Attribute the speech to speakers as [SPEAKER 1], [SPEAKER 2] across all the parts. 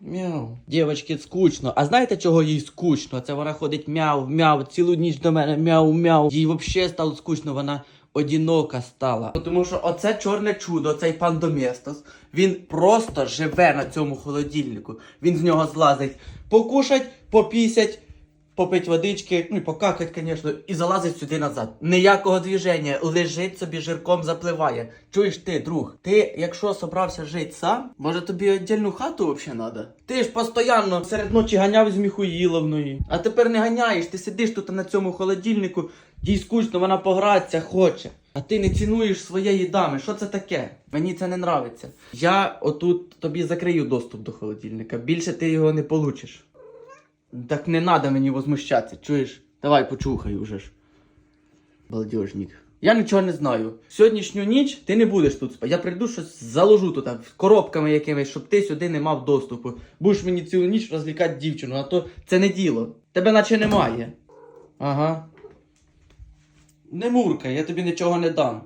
[SPEAKER 1] Мяу. Дівочки, скучно. А знаєте, чого їй скучно? Це вона ходить мяу, мяу, цілу ніч до мене мяу, мяу. Їй взагалі стало скучно, вона одинока стала. Тому що оце чорне чудо, цей пан Доместос, він просто живе на цьому холодильнику. Він з нього злазить покушать, попісять, попить водички, ну і покакать, звісно, і залазить сюди назад. Ніякого движення, лежить собі жирком запливає. Чуєш ти, друг? Ти, якщо собрався жити сам, може тобі віддільну хату взагалі треба? Ти ж постійно серед ночі ганяв з Міхуїловною. А тепер не ганяєш, ти сидиш тут на цьому холодильнику, їй скучно, вона погратися хоче. А ти не цінуєш своєї дами. Що це таке? Мені це не нравиться. Я отут тобі закрию доступ до холодильника. Більше ти його не получиш. Так не надо мені возмущатися, чуєш? Давай почухай уже ж. Балдежник. Я нічого не знаю. Сьогоднішню ніч ти не будеш тут спати. Я прийду щось заложу тут а, коробками якимись, щоб ти сюди не мав доступу. Будеш мені цілу ніч розлікати дівчину, а то це не діло. Тебе наче немає. Ага. Не муркай, я тобі нічого не дам.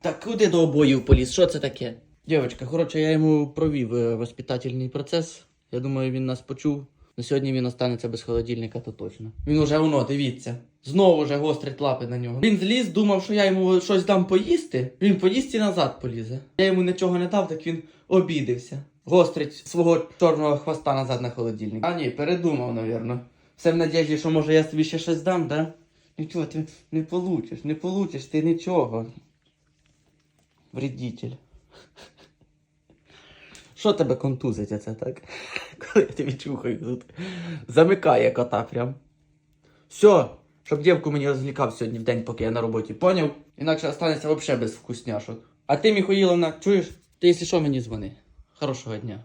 [SPEAKER 1] Так куди до обоїв поліз? Що це таке? Дівчатка, коротше, я йому провів е, воспитательний процес. Я думаю, він нас почув. На сьогодні він останеться без холодильника, то точно. Він уже воно, дивіться. Знову вже гострить лапи на нього. Він зліз, думав, що я йому щось дам поїсти. Він поїсть і назад полізе. Я йому нічого не дав, так він обідився. Гострить свого чорного хвоста назад на холодильник. А ні, передумав, навірно. Все в надіжді, що може я тобі ще щось дам, да? Нічого, ти не получиш, не получиш ти нічого. Вредитель. Що тебе контузить оце так? Коли я тебе чухаю тут. Замикає кота прям. Все, щоб дівку мені розлікав сьогодні в день, поки я на роботі, поняв? Інакше останеться взагалі без вкусняшок. А ти, Міхоїловна, чуєш? Ти, якщо що, мені дзвони. Хорошого дня.